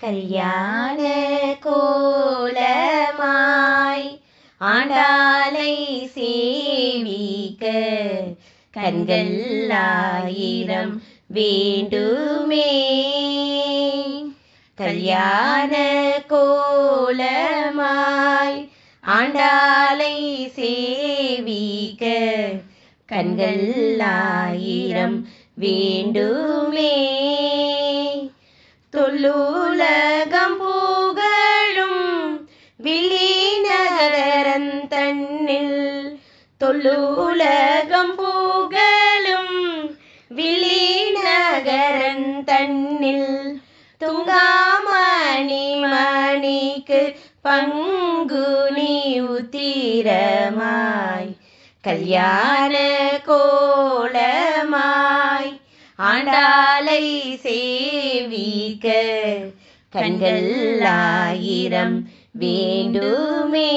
கல்யாண கோலமாய் ஆண்டாலை சேவிக்க கண்கள் ஆயிரம் வேண்டுமே. கல்யாண கோலமாய் ஆண்டாலை சேவிக்க கண்கள் ஆயிரம் வேண்டுமே. தொல்லுலகம் புகழும் விழிநகரன் தன்னில். தொல்லுலகம் புகழும் விழிநகரன் தன்னில். துங்காமணி மணிக்கு பங்குனி உத்திரமாய் கல்யாண கோலமாய் ஆண்டாலை சேவிக்க கண்கள் ஆயிரம் வேண்டுமே.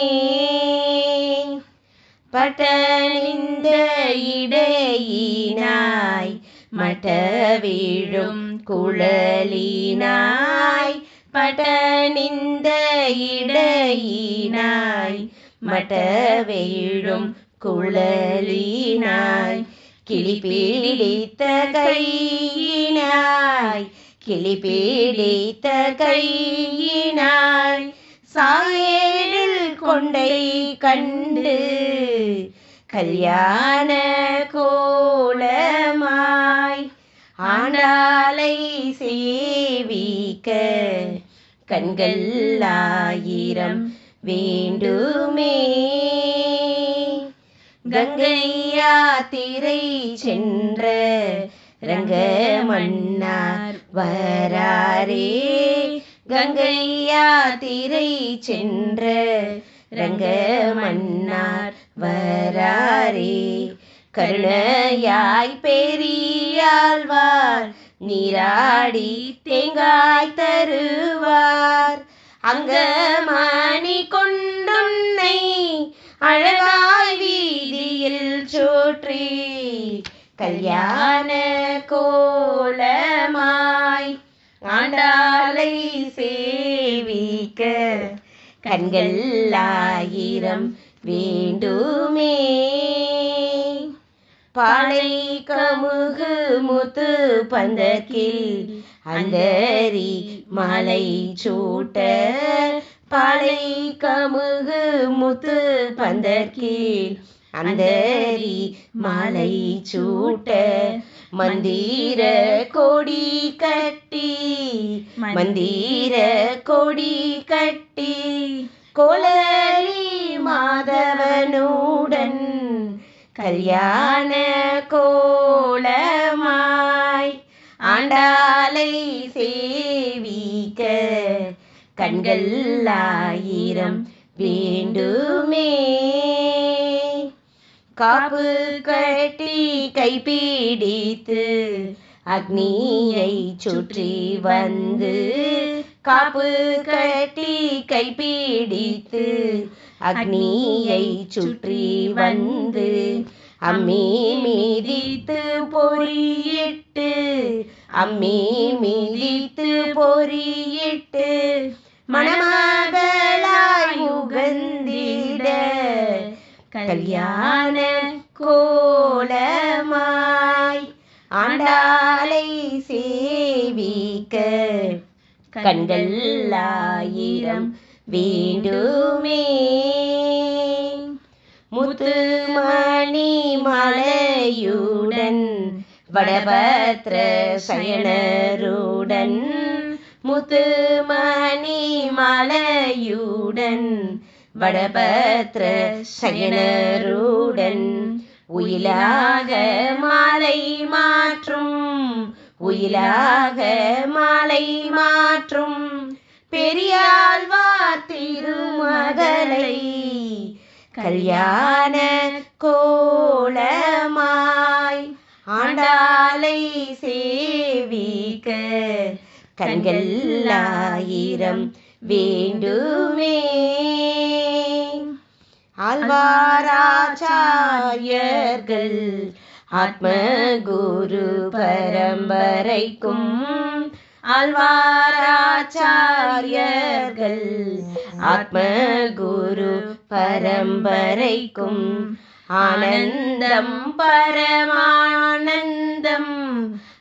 பட்டணிந்த இடையினாய் மட்ட வீழும் குழலினாய். பட்டணிந்த இடையினாய் மட்ட வீழும் குழலினாய். கிளி பீடித்த கையினாய் கிளி பீடித்த கையினாய் சாயலில் கொண்டை கண்டு கல்யாண கோலமாய் ஆண்டாலை சேவிக்க கண்கள் ஆயிரம் வேண்டுமே. கங்கையா திரை சென்ற ரங்க மன்னார் வராரே. கங்கையா திரை சென்ற ரங்க மன்னார் வராரே. கருணையாய் பெரியாழ்வார் நீராடி தேங்காய் தருவார். அங்கமணி கொண்டுன்னை அழ கல்யாண கோலமாய் ஆண்டாலை சேவிக்க கண்கள் ஆயிரம் வேண்டுமே. பாலை கமுகு முத்து பந்தக்கில் அந்தரி மலை சூட்ட பாலை கமுகு முத்து பந்தக்கில் அந்தரி மாலை சூட்ட மந்திர கொடி கட்டி மந்திர கொடி கட்டி கோலரி மாதவனுடன் கல்யாண கோலமாய் ஆண்டாலை சேவிக்க கண்கள் ஆயிரம் வேண்டுமே. காப்பு கட்டி கைப்பிடித்து அக்னியை சுற்றி வந்து காப்பு கட்டி கைப்பிடித்து அக்னியை சுற்றி வந்து அம்மி மீதித்து பொறியிட்டு அம்மி மீதித்து பொறியிட்டு மணமகளாய் கல்யாண கோலமாய் ஆண்டாலை சேவிக்க கண்கள் ஆயிரம் வேண்டுமே. முத்துமணி மலையுடன் வடபத்ர சயனருடன் முத்துமணி மலையுடன் வடபத்ர சயனருடன். உயிலாக மாலை மாற்றும். உயிலாக மாலை மாற்றும். பெரியாழ்வார் திருமகளை. கல்யாண கோலமாய் ஆண்டாலை சேவிக்க கண்கள் ஆயிரம் வேண்டுமே. ஆழ்வாராச்சாரியர்கள். ஆத்ம குரு பரம்பரைக்கும் ஆழ்வாராச்சாரியர்கள். ஆத்ம குரு பரம்பரைக்கும் ஆனந்தம் பரமானந்தம்.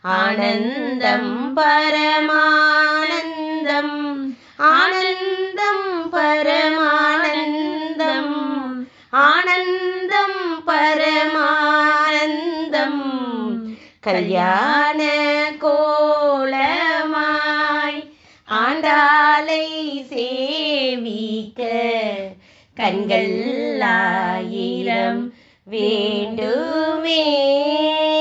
ஆனந்தம் பரமானந்தம் கல்யாண கோலமாய் ஆண்டாலை சேவிக்க கண்கள் ஆயிரம் வேண்டுமே.